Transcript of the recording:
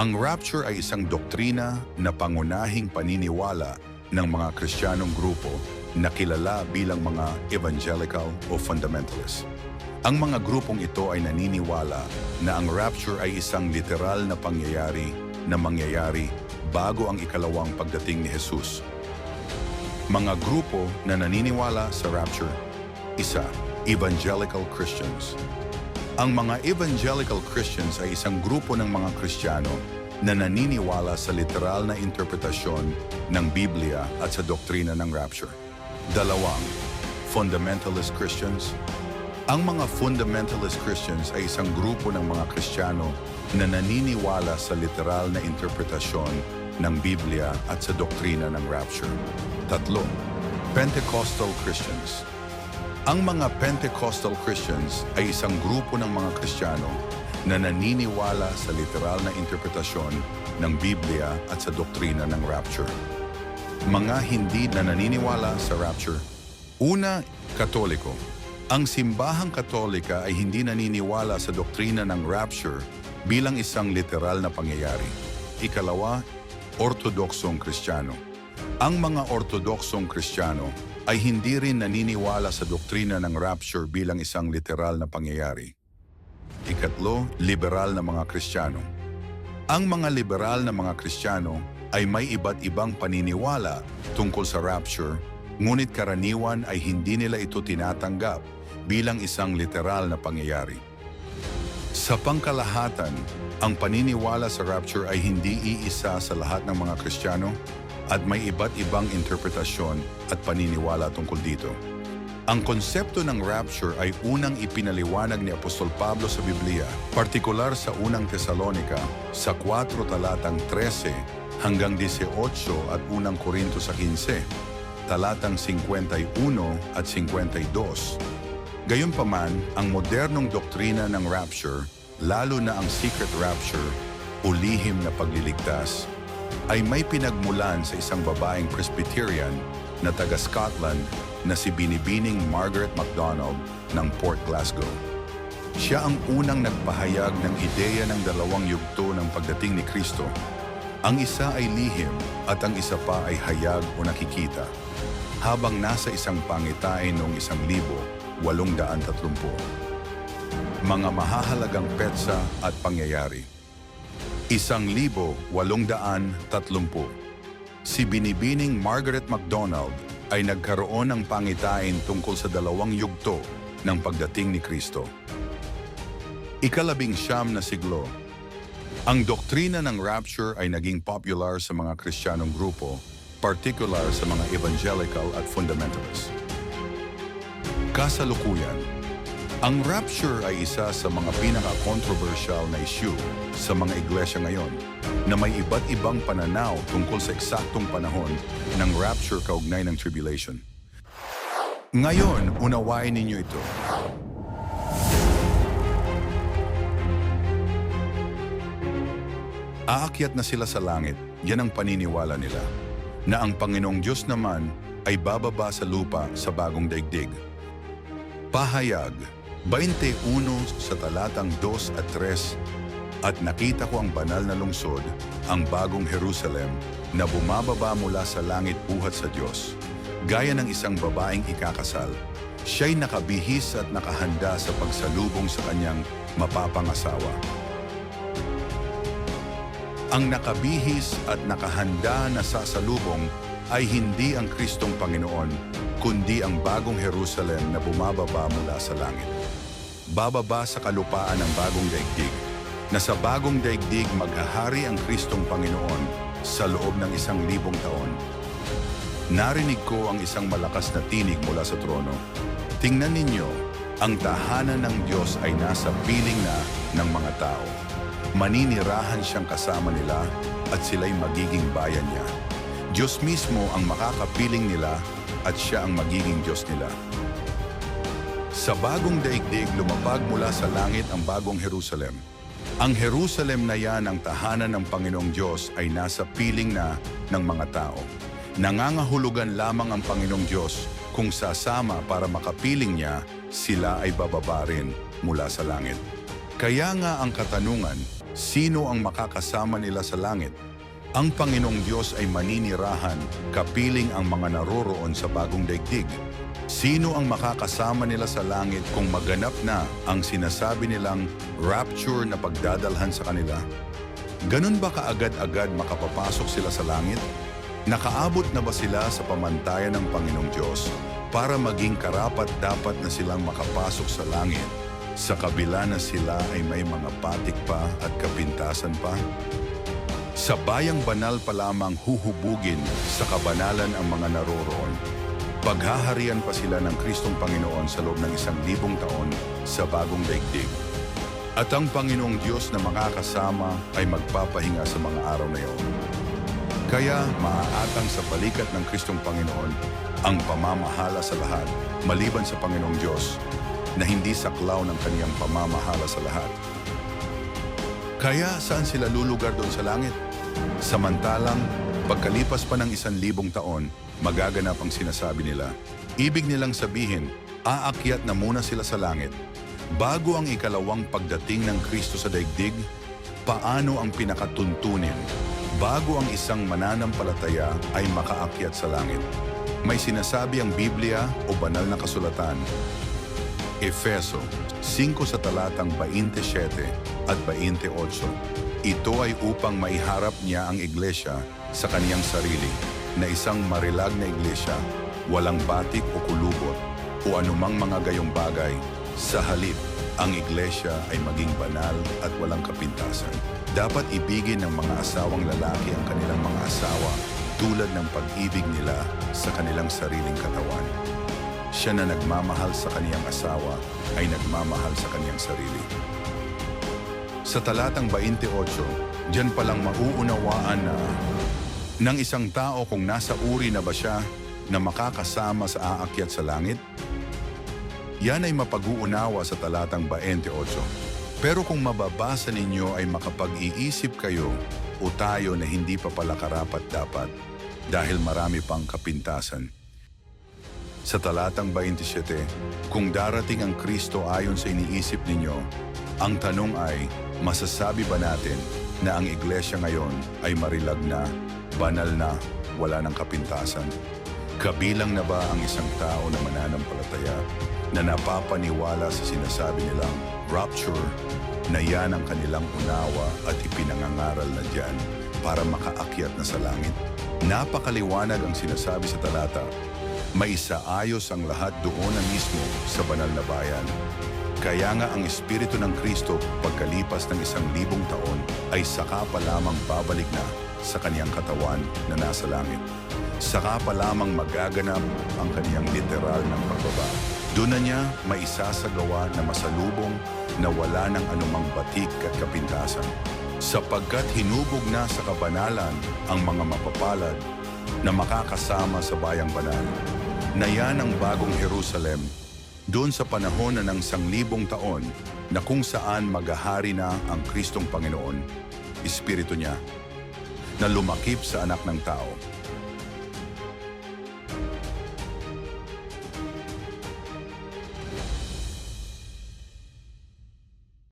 Ang rapture ay isang doktrina na pangunahing paniniwala ng mga Kristiyanong grupo na kilala bilang mga evangelical o fundamentalist. Ang mga grupong ito ay naniniwala na ang rapture ay isang literal na pangyayari na mangyayari bago ang ikalawang pagdating ni Jesus. Mga grupo na naniniwala sa rapture. Isa, Evangelical Christians. Ang mga Evangelical Christians ay isang grupo ng mga Kristiyano na naniniwala sa literal na interpretasyon ng Biblia at sa doktrina ng rapture. Dalawang, Fundamentalist Christians. Ang mga Fundamentalist Christians ay isang grupo ng mga Kristiyano na naniniwala sa literal na interpretasyon ng Biblia at sa doktrina ng rapture. Tatlo, Pentecostal Christians. Ang mga Pentecostal Christians ay isang grupo ng mga Kristiyano na naniniwala sa literal na interpretasyon ng Biblia at sa doktrina ng rapture. Mga hindi na naniniwala sa rapture. Una, Katoliko. Ang simbahang Katolika ay hindi naniniwala sa doktrina ng rapture bilang isang literal na pangyayari. Ikalawa, Ortodoksong Kristiyano. Ang mga Ortodoksong Kristiyano ay hindi rin naniniwala sa doktrina ng rapture bilang isang literal na pangyayari. Ikatlo, liberal na mga Kristiyano. Ang mga liberal na mga Kristiyano ay may iba't ibang paniniwala tungkol sa rapture, ngunit karaniwan ay hindi nila ito tinatanggap bilang isang literal na pangyayari. Sa pangkalahatan, ang paniniwala sa rapture ay hindi iisa sa lahat ng mga Kristiyano at may iba't ibang interpretasyon at paniniwala tungkol dito. Ang konsepto ng rapture ay unang ipinaliwanag ni Apostol Pablo sa Biblia, partikular sa unang Tesalonika sa 4 talatang 13 hanggang 18 at unang Korinto sa 15, talatang 51 at 52. Gayunpaman, ang modernong doktrina ng rapture, lalo na ang secret rapture o lihim na pagliligtas, ay may pinagmulan sa isang babaeng Presbyterian na taga Scotland na si Binibining Margaret MacDonald ng Port Glasgow. Siya ang unang nagpahayag ng ideya ng dalawang yugto ng pagdating ni Kristo. Ang isa ay lihim at ang isa pa ay hayag o nakikita. Habang nasa isang pangitain noong isang libo, walong daan tatlumpu. Mga mahahalagang petsa at pangyayari. Isang libo, walong daan, tatlumpu. Si Binibining Margaret MacDonald ay nagkaroon ng pangitain tungkol sa dalawang yugto ng pagdating ni Kristo. Ikalabing siyam na siglo, ang doktrina ng rapture ay naging popular sa mga Kristiyanong grupo, particular sa mga evangelical at fundamentalist. Kasalukuyan, ang rapture ay isa sa mga pinaka-controversial na issue sa mga iglesia ngayon na may iba't ibang pananaw tungkol sa eksaktong panahon ng rapture kaugnay ng tribulation. Ngayon, unawain ninyo ito. Aakyat na sila sa langit, yan ang paniniwala nila, na ang Panginoong Diyos naman ay bababa sa lupa sa bagong daigdig. Pahayag, 21 sa talatang 2 at 3, at nakita ko ang banal na lungsod, ang bagong Jerusalem, na bumababa mula sa langit buhat sa Diyos, gaya ng isang babaeng ikakasal. Siya'y nakabihis at nakahanda sa pagsalubong sa kanyang mapapangasawa. Ang nakabihis at nakahanda na sasalubong ay hindi ang Kristong Panginoon, kundi ang bagong Jerusalem na bumababa mula sa langit. Bababa sa kalupaan ng bagong daigdig, na sa bagong daigdig maghahari ang Kristong Panginoon sa loob ng isang libong taon. Narinig ko ang isang malakas na tinig mula sa trono. Tingnan ninyo, ang tahanan ng Diyos ay nasa piling na ng mga tao. Maninirahan siyang kasama nila at sila'y magiging bayan niya. Diyos mismo ang makakapiling nila at siya ang magiging Diyos nila. Sa bagong daigdig lumapag mula sa langit ang bagong Jerusalem. Ang Jerusalem na yan ang tahanan ng Panginoong Diyos ay nasa piling na ng mga tao. Nangangahulugan lamang ang Panginoong Diyos kung sasama para makapiling niya, sila ay bababa rin mula sa langit. Kaya nga ang katanungan, Sino ang makakasama nila sa langit? Ang Panginoong Diyos ay maninirahan, kapiling ang mga naroroon sa bagong daigdig. Sino ang makakasama nila sa langit kung maganap na ang sinasabi nilang rapture na pagdadalhan sa kanila? Ganun ba kaagad-agad makapapasok sila sa langit? Nakaabot na ba sila sa pamantayan ng Panginoong Diyos para maging karapat dapat na silang makapasok sa langit sa kabila na sila ay may mga patik pa at kapintasan pa? Sa bayang banal pa lamang huhubugin sa kabanalan ang mga naroroon. Paghaharian pa sila ng Kristong Panginoon sa loob ng isang libong taon sa bagong daigdig. At ang Panginoong Diyos na makakasama ay magpapahinga sa mga araw na iyon. Kaya maaatang sa balikat ng Kristong Panginoon ang pamamahala sa lahat maliban sa Panginoong Diyos na hindi saklaw ng kaniyang pamamahala sa lahat. Kaya saan sila lulugar doon sa langit? Samantalang, pagkalipas pa ng isang libong taon, magaganap ang sinasabi nila. Ibig nilang sabihin, aakyat na muna sila sa langit. Bago ang ikalawang pagdating ng Kristo sa daigdig, paano ang pinakatuntunin bago ang isang mananampalataya ay makaakyat sa langit? May sinasabi ang Biblia o banal na kasulatan Efeso 5 sa talatang 27 at 28. Ito ay upang maiharap niya ang iglesia sa kaniyang sarili na isang marilag na iglesia, walang batik o kulubot o anumang mga gayong bagay. Sa halip, ang iglesia ay maging banal at walang kapintasan. Dapat ibigin ng mga asawang lalaki ang kanilang mga asawa tulad ng pag-ibig nila sa kanilang sariling katawan. Siya na nagmamahal sa kaniyang asawa ay nagmamahal sa kaniyang sarili. Sa talatang 28, diyan palang mauunawaan na ng isang tao kung nasa uri na ba siya na makakasama sa aakyat sa langit? Yan ay mapag-uunawa sa talatang 28. Pero kung mababasa ninyo ay makapag-iisip kayo o tayo na hindi pa pala karapat dapat dahil marami pang kapintasan. Sa talatang 27, kung darating ang Kristo ayon sa iniisip ninyo, ang tanong ay, masasabi ba natin na ang iglesia ngayon ay marilag na, banal na, wala ng kapintasan? Kabilang na ba ang isang tao na mananampalataya na napapaniwala sa sinasabi nilang rapture na yan ang kanilang unawa at ipinangangaral na dyan para makaakyat na sa langit? Napakaliwanag ang sinasabi sa talata may isaayos ang lahat doon na mismo sa banal na bayan. Kaya nga ang Espiritu ng Kristo pagkalipas ng isang libong taon ay saka pa lamang babalik na sa kaniyang katawan na nasa langit. Saka pa lamang magaganap ang kaniyang literal ng pagbaba. Doon na niya may isasagawa na masalubong na wala ng anumang batik at kapintasan. Sapagkat hinubog na sa kabanalan ang mga mapapalad na makakasama sa bayang banal na yan ang bagong Jerusalem doon sa panahon na ng sanglibong taon na kung saan magahari na ang Kristong Panginoon, Espiritu niya, na lumakip sa anak ng tao